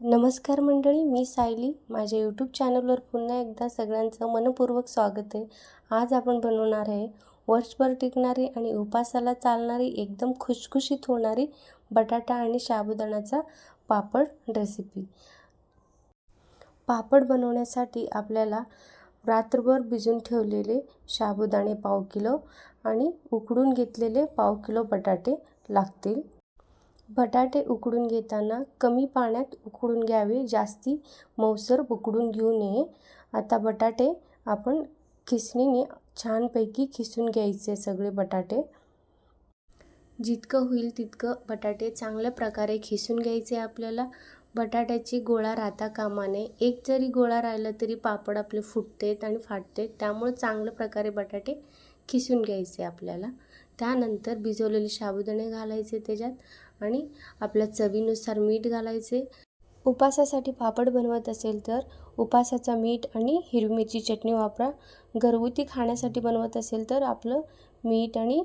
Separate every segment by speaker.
Speaker 1: नमस्कार मंडळी मी सायली. माझ्या यूट्यूब चॅनलवर पुन्हा एकदा सगळ्यांचं मनपूर्वक स्वागत आहे. आज आपण बनवणार आहे वर्षभर टिकणारी आणि उपासाला चालणारी एकदम खुशखुशीत होणारी बटाटा आणि साबुदाण्याचा पापड रेसिपी पापड बनवण्यासाठी आपल्याला रात्रभर भिजून ठेवलेले साबुदाणे पाव किलो आणि उकडून घेतलेले पाव किलो बटाटे लागतील. बटाटे उकडून घेताना कमी पाण्यात उकडून घ्यावे. जास्ती मऊसर उकडून घेऊ नये. आता बटाटे आपण खिसणीने छानपैकी खिसून घ्यायचे सगळे बटाटे. जितकं होईल तितकं बटाटे चांगल्या प्रकारे खिसून घ्यायचे आपल्याला. बटाट्याची गोळा राहता कामा नये. एक जरी गोळा राहिला तरी पापड आपले फुटतेत आणि फाटतेत. त्यामुळे चांगल्या प्रकारे बटाटे खिसून घ्यायचे आपल्याला. त्यानंतर भिजवलेले साबुदाणे घालायचे त्याच्यात आणि आपल्या चवीनुसार मीठ घालायचे. उपासासाठी पापड बनवत असेल तर उपासाचा मीठ आणि हिरवी मिरची चटणी वापरा. घरगुती खाण्यासाठी बनवत असेल तर आपलं मीठ आणि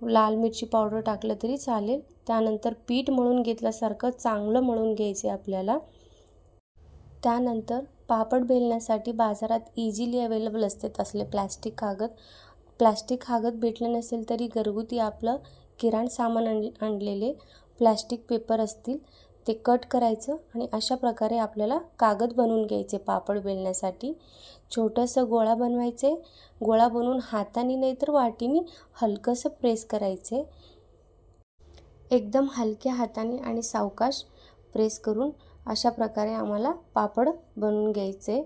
Speaker 1: लाल मिरची पावडर टाकलं तरी चालेल. त्यानंतर पीठ मळून घेतल्यासारखं चांगलं मळून घ्यायचे आपल्याला. त्यानंतर पापड बेलण्यासाठी बाजारात इझिली अवेलेबल असते तसले प्लॅस्टिक कागद. प्लॅस्टिक कागद भेटलं नसेल तरी घरगुती आपलं किराण सामान आण आणलेले प्लॅस्टिक पेपर असतील ते कट करायचं आणि अशा प्रकारे आपल्याला कागद बनवून घ्यायचे पापड बेलण्यासाठी. छोटंसं गोळा बनवायचे. गोळा बनवून हाताने नाही तर वाटीने हलकंसं प्रेस करायचे. एकदम हलक्या हाताने आणि सावकाश प्रेस करून अशा प्रकारे आम्हाला पापड बनवून घ्यायचे.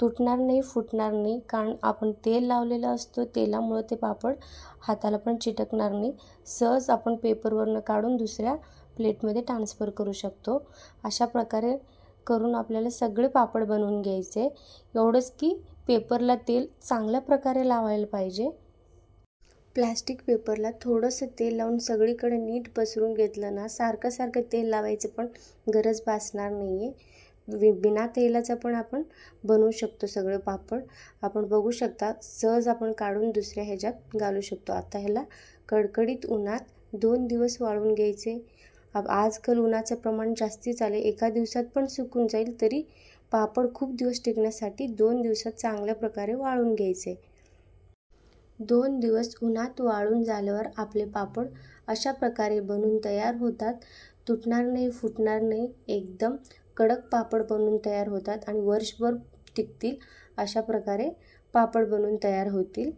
Speaker 1: तुटणार नाही फुटणार नाही. कारण आपण तेल लावलेलं असतो तेलामुळं ते पापड हाताला पण चिटकणार नाही. सहज आपण पेपरवरनं काढून दुसऱ्या प्लेटमध्ये ट्रान्सफर करू शकतो. अशा प्रकारे करून आपल्याला सगळे पापड बनवून घ्यायचे. एवढंच की पेपरला तेल चांगल्या प्रकारे लावायला पाहिजे. प्लॅस्टिक पेपरला थोडंसं तेल लावून सगळीकडे नीट पसरून घेतलं ना सारखं सारखं तेल लावायचं पण गरज भासणार नाही आहे बिना तेलाचं पण आपण बनवू शकतो सगळं पापड. आपण बघू शकता सहज आपण काढून दुसऱ्या ह्याच्यात घालू शकतो. आता ह्याला कडकडीत उन्हात दोन दिवस वाळवून घ्यायचे. आजकाल उन्हाचं प्रमाण जास्ती झाले एका दिवसात पण सुकून जाईल तरी पापड खूप दिवस टिकण्यासाठी दोन दिवसात चांगल्या प्रकारे वाळून घ्यायचे. दोन दिवस उन्हात वाळून झाल्यावर आपले पापड अशा प्रकारे बनून तयार होतात. तुटणार नाही फुटणार नाही एकदम कडक पापड बनवून तयार होतात आणि वर्षभर टिकतील अशा प्रकारे पापड बनवून तयार होतील.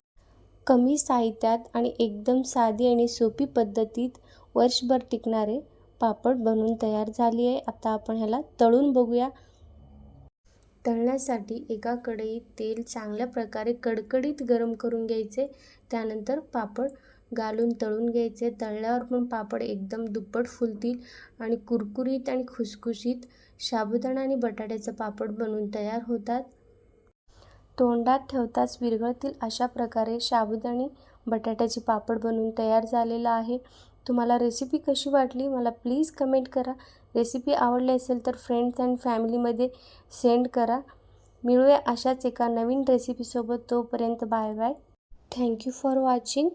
Speaker 1: कमी साहित्यात आणि एकदम साधी आणि सोपी पद्धतीत वर्षभर टिकणारे पापड बनवून तयार झाली आहे. आता आपण ह्याला तळून बघूया. तळण्यासाठी एका कढईत तेल चांगल्या प्रकारे कडकडीत गरम करून घ्यायचे. त्यानंतर पापड घालून तळून घ्यायचे. तळल्यावर पण पापड एकदम दुप्पट फुलतील आणि कुरकुरीत आणि खुसखुशीत साबुदाणा आणि बटाट्याचं पापड बनवून तयार होतात. तोंडात ठेवताच विरघळतील अशा प्रकारे साबुदाणे बटाट्याची पापड बनवून तयार झालेला आहे. तुम्हाला रेसिपी कशी वाटली? मला प्लीज कमेंट करा. रेसिपी आवडली असेल तर फ्रेंड्स अँड फॅमिलीमध्ये सेंड करा. मिळूया अशाच एका नवीन रेसिपीसोबत तोपर्यंत bye bye thank you for watching